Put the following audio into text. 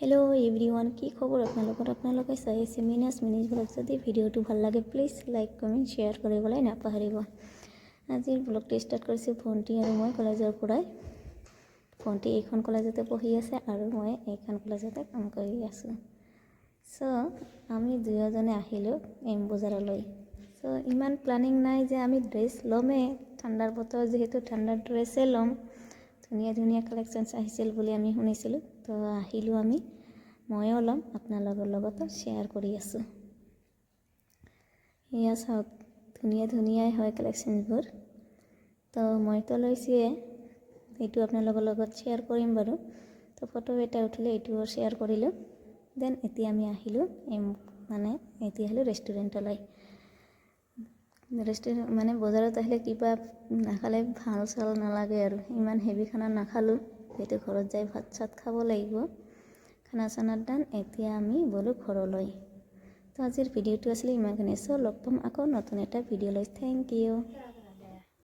Hello' every one কি খবৰ আপোনালোকৰ? আপোনালোকে চাই আছে মিনাছ মিনিজ ব্লগ। যদি ভিডিঅ'টো ভালো লাগে প্লিজ লাইক কমেণ্ট শ্বেয়াৰ কৰিবলৈ নাপাহৰিব। আজিৰ ব্লগটো ষ্টাৰ্ট কৰিছোঁ ভণ্টি আৰু মই কলেজৰ পৰাই। ভণ্টি এইখন কলেজতে পঢ়ি আছে আৰু মই এইখন কলেজতে কাম কৰি আছোঁ। চ' আমি দুয়োজনে আহিলোঁ এম বজাৰলৈ। চ' ইমান প্লানিং নাই যে আমি ড্ৰেছ ল'মেই ঠাণ্ডাৰ বতৰ, যিহেতু ঠাণ্ডাৰ ড্ৰেছেই ল'ম। ধুনীয়া ধুনীয়া কালেকশ্যনছ আহিছিল বুলি আমি শুনিছিলোঁ। তো আহিলোঁ আমি। ময়ো ল'ম, আপোনালোকৰ লগতো শ্বেয়াৰ কৰি আছোঁ। এয়া চাওক, ধুনীয়া, ধুনীয়াই হয় কালেকশ্যনছবোৰ তো মইতো লৈছোঁৱে এইটো আপোনালোকৰ লগত শ্বেয়াৰ কৰিম বাৰু। তো ফটো এটা উঠিলে এইটোও শ্বেয়াৰ কৰিলোঁ। দেন এতিয়া আমি আহিলোঁ এম মানে এতিয়া আহিলোঁ ৰেষ্টুৰেণ্টলৈ ৰেষ্টুৰেণ্ট মানে বজাৰত আহিলে কিবা নাখালে ভালো চাল নালাগে আৰু। ইমান হেভি খানা নাখালোঁ, সেইটো ঘৰত যাই ভাত চাত খাব লাগিব। খানা চানাৰ দান, এতিয়া আমি গ'লোঁ ঘৰলৈ। তো আজিৰ ভিডিঅ'টো আছিলে ইমানখিনি চ' লগ পাম আকৌ নতুন এটা ভিডিঅ' লৈ থেংক ইউ